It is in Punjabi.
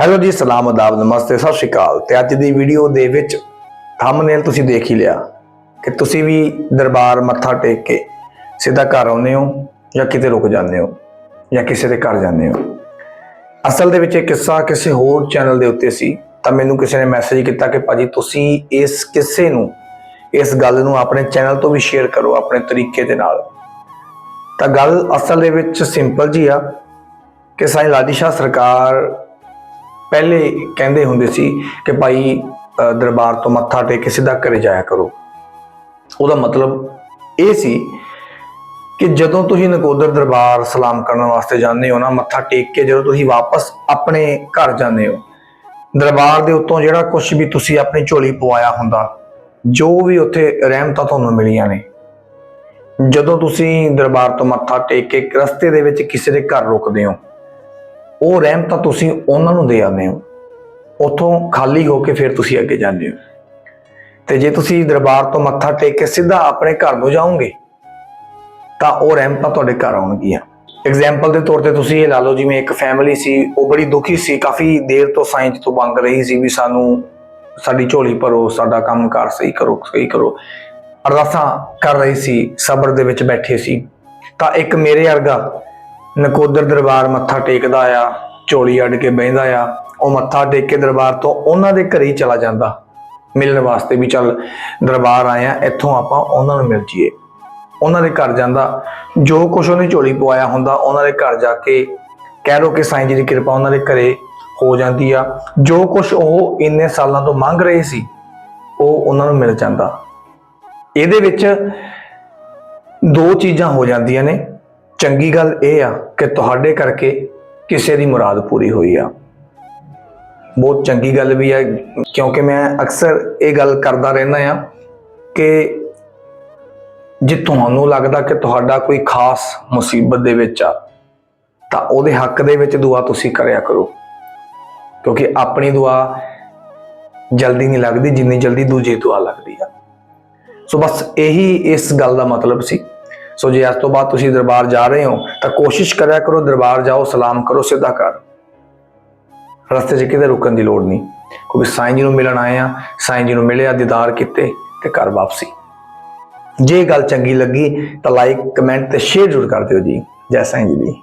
ਹੈਲੋ ਜੀ, ਸਲਾਮ, ਅਦਾਬ, ਨਮਸਤੇ, ਸਤਿ ਸ਼੍ਰੀ ਅਕਾਲ। ਤੇ ਅੱਜ ਦੀ ਵੀਡੀਓ ਦੇ ਵਿੱਚ ਥੰਬਨੇਲ ਤੁਸੀਂ ਦੇਖ ਹੀ ਲਿਆ ਕਿ ਤੁਸੀਂ ਵੀ ਦਰਬਾਰ ਮੱਥਾ ਟੇਕ ਕੇ ਸਿੱਧਾ ਘਰ ਆਉਂਦੇ ਹੋ ਜਾਂ ਕਿਤੇ ਰੁਕ ਜਾਂਦੇ ਹੋ ਜਾਂ ਕਿਸੇ ਦੇ ਘਰ ਜਾਂਦੇ ਹੋ। ਅਸਲ ਦੇ ਵਿੱਚ ਇਹ ਕਿੱਸਾ ਕਿਸੇ ਹੋਰ ਚੈਨਲ ਦੇ ਉੱਤੇ ਸੀ, ਤਾਂ ਮੈਨੂੰ ਕਿਸੇ ਨੇ ਮੈਸੇਜ ਕੀਤਾ ਕਿ ਭਾਜੀ ਤੁਸੀਂ ਇਸ ਕਿੱਸੇ ਨੂੰ, ਇਸ ਗੱਲ ਨੂੰ ਆਪਣੇ ਚੈਨਲ ਤੋਂ ਵੀ ਸ਼ੇਅਰ ਕਰੋ, ਆਪਣੇ ਤਰੀਕੇ ਦੇ ਨਾਲ। ਤਾਂ ਗੱਲ ਅਸਲ ਦੇ ਵਿੱਚ ਸਿੰਪਲ ਜੀ ਆ ਕਿ ਸਾਈਂ ਲਾਡੀ ਸ਼ਾਹ ਸਰਕਾਰ ਪਹਿਲੇ ਕਹਿੰਦੇ ਹੁੰਦੇ ਸੀ ਕਿ ਭਾਈ ਦਰਬਾਰ ਤੋਂ ਮੱਥਾ ਟੇਕ ਕੇ ਸਿੱਧਾ ਘਰੇ ਜਾਇਆ ਕਰੋ। ਉਹਦਾ ਮਤਲਬ ਇਹ ਸੀ ਕਿ ਜਦੋਂ ਤੁਸੀਂ ਨਕੋਦਰ ਦਰਬਾਰ ਸਲਾਮ ਕਰਨ ਵਾਸਤੇ ਜਾਂਦੇ ਹੋ ਨਾ, ਮੱਥਾ ਟੇਕ ਕੇ ਜਦੋਂ ਤੁਸੀਂ ਵਾਪਸ ਆਪਣੇ ਘਰ ਜਾਂਦੇ ਹੋ, ਦਰਬਾਰ ਦੇ ਉੱਤੋਂ ਜਿਹੜਾ ਕੁਝ ਵੀ ਤੁਸੀਂ ਆਪਣੀ ਝੋਲੀ ਪਵਾਇਆ ਹੁੰਦਾ, ਜੋ ਵੀ ਉੱਥੇ ਰਹਿਮਤਾਂ ਤੁਹਾਨੂੰ ਮਿਲੀਆਂ ਨੇ, ਜਦੋਂ ਤੁਸੀਂ ਦਰਬਾਰ ਤੋਂ ਮੱਥਾ ਟੇਕ ਕੇ ਰਸਤੇ ਦੇ ਵਿੱਚ ਕਿਸੇ ਦੇ ਘਰ ਰੁਕਦੇ ਹੋ ਉਹ ਰਹਿਮਤਾਂ ਤੁਸੀਂ ਉਹਨਾਂ ਨੂੰ ਦੇ ਆਉਂਦੇ ਹੋ। ਉਥੋਂ ਖਾਲੀ ਹੋ ਕੇ ਫਿਰ ਤੁਸੀਂ ਅੱਗੇ ਜਾਂਦੇ ਹੋ। ਤੇ ਜੇ ਤੁਸੀਂ ਦਰਬਾਰ ਤੋਂ ਮੱਥਾ ਟੇਕ ਕੇ ਸਿੱਧਾ ਆਪਣੇ ਘਰ ਨੂੰ ਜਾਓਗੇ, ਤਾਂ ਉਹ ਰਹਿਮਤਾਂ ਤੁਹਾਡੇ ਘਰ ਆਉਣਗੀਆਂ। ਐਗਜ਼ਾਮਪਲ ਦੇ ਤੌਰ ਤੇ ਤੁਸੀਂ ਇਹ ਲਾ ਲਓ, ਜਿਵੇਂ ਇੱਕ ਫੈਮਿਲੀ ਸੀ, ਉਹ ਬੜੀ ਦੁਖੀ ਸੀ, ਕਾਫੀ ਦੇਰ ਤੋਂ ਸਾਇੰਸ ਤੋਂ ਮੰਗ ਰਹੀ ਸੀ ਵੀ ਸਾਨੂੰ ਸਾਡੀ ਝੋਲੀ ਭਰੋ, ਸਾਡਾ ਕੰਮਕਾਰ ਸਹੀ ਕਰੋ ਸਹੀ ਕਰੋ। ਅਰਦਾਸਾਂ ਕਰ ਰਹੀ ਸੀ, ਸਬਰ ਦੇ ਵਿੱਚ ਬੈਠੇ ਸੀ। ਤਾਂ ਇੱਕ ਮੇਰੇ ਵਰਗਾ ਨਕੋਦਰ ਦਰਬਾਰ ਮੱਥਾ ਟੇਕਦਾ ਆ, ਝੋਲੀ ਅੱਡ ਕੇ ਬਹਿੰਦਾ ਆ, ਉਹ ਮੱਥਾ ਟੇਕ ਕੇ ਦਰਬਾਰ ਤੋਂ ਉਹਨਾਂ ਦੇ ਘਰੇ ਹੀ ਚਲਾ ਜਾਂਦਾ। ਮਿਲਣ ਵਾਸਤੇ ਵੀ ਚੱਲ ਦਰਬਾਰ ਆਇਆ ਇੱਥੋਂ ਆਪਾਂ ਉਹਨਾਂ ਨੂੰ ਮਿਲ ਜੀਏ ਉਹਨਾਂ ਦੇ ਘਰ ਜਾਂਦਾ, ਜੋ ਕੁਝ ਉਹਨੇ ਝੋਲੀ ਪਵਾਇਆ ਹੁੰਦਾ, ਉਹਨਾਂ ਦੇ ਘਰ ਜਾ ਕੇ ਕਹਿ ਲੋ ਕਿ ਸਾਈਂ ਜੀ ਦੀ ਕਿਰਪਾ ਉਹਨਾਂ ਦੇ ਘਰੇ ਹੋ ਜਾਂਦੀ ਆ। ਜੋ ਕੁਝ ਉਹ ਇੰਨੇ ਸਾਲਾਂ ਤੋਂ ਮੰਗ ਰਹੇ ਸੀ, ਉਹ ਉਹਨਾਂ ਨੂੰ ਮਿਲ ਜਾਂਦਾ। ਇਹਦੇ ਵਿੱਚ ਦੋ ਚੀਜ਼ਾਂ ਹੋ ਜਾਂਦੀਆਂ ਨੇ। ਚੰਗੀ ਗੱਲ ਇਹ ਆ ਕਿ ਤੁਹਾਡੇ ਕਰਕੇ ਕਿਸੇ ਦੀ ਮੁਰਾਦ ਪੂਰੀ ਹੋਈ ਆ। ਬਹੁਤ ਚੰਗੀ ਗੱਲ ਵੀ ਹੈ ਕਿਉਂਕਿ ਮੈਂ ਅਕਸਰ ਇਹ ਗੱਲ ਕਰਦਾ ਰਹਿੰਦਾ ਆ ਕਿ ਜੇ ਤੁਹਾਨੂੰ ਲੱਗਦਾ ਕਿ ਤੁਹਾਡਾ ਕੋਈ ਖਾਸ ਮੁਸੀਬਤ ਦੇ ਵਿੱਚ ਆ, ਤਾਂ ਉਹਦੇ ਹੱਕ ਦੇ ਵਿੱਚ ਦੁਆ ਤੁਸੀਂ ਕਰਿਆ ਕਰੋ। ਕਿਉਂਕਿ ਆਪਣੀ ਦੁਆ ਜਲਦੀ ਨਹੀਂ ਲੱਗਦੀ, ਜਿੰਨੀ ਜਲਦੀ ਦੂਜੀ ਦੁਆ ਲੱਗਦੀ ਆ। ਸੋ ਬਸ ਇਹੀ ਇਸ ਗੱਲ ਦਾ ਮਤਲਬ ਸੀ। ਸੋ ਜੇ ਅੱਜ ਤੋਂ ਬਾਅਦ ਤੁਸੀਂ ਦਰਬਾਰ ਜਾ ਰਹੇ ਹੋ, ਤਾਂ ਕੋਸ਼ਿਸ਼ ਕਰਿਆ ਕਰੋ ਦਰਬਾਰ ਜਾਓ, ਸਲਾਮ ਕਰੋ, ਸਿੱਧਾ ਕਰ। ਰਸਤੇ 'ਚ ਕਿਤੇ ਰੁਕਣ ਦੀ ਲੋੜ ਨਹੀਂ, ਕਿਉਂਕਿ ਸਾਈਂ ਜੀ ਨੂੰ ਮਿਲਣ ਆਏ ਆ ਸਾਈਂ ਜੀ ਨੂੰ ਮਿਲਿਆ ਦੀਦਾਰ ਕੀਤੇ ਤੇ ਘਰ ਵਾਪਸੀ। ਜੇ ਗੱਲ ਚੰਗੀ ਲੱਗੀ ਤਾਂ ਲਾਈਕ ਕਮੈਂਟ ਤੇ ਸ਼ੇਅਰ ਜ਼ਰੂਰ ਕਰ ਦਿਓ ਜੀ। ਜੈ ਸਾਈਂ ਜੀ ਦੀ।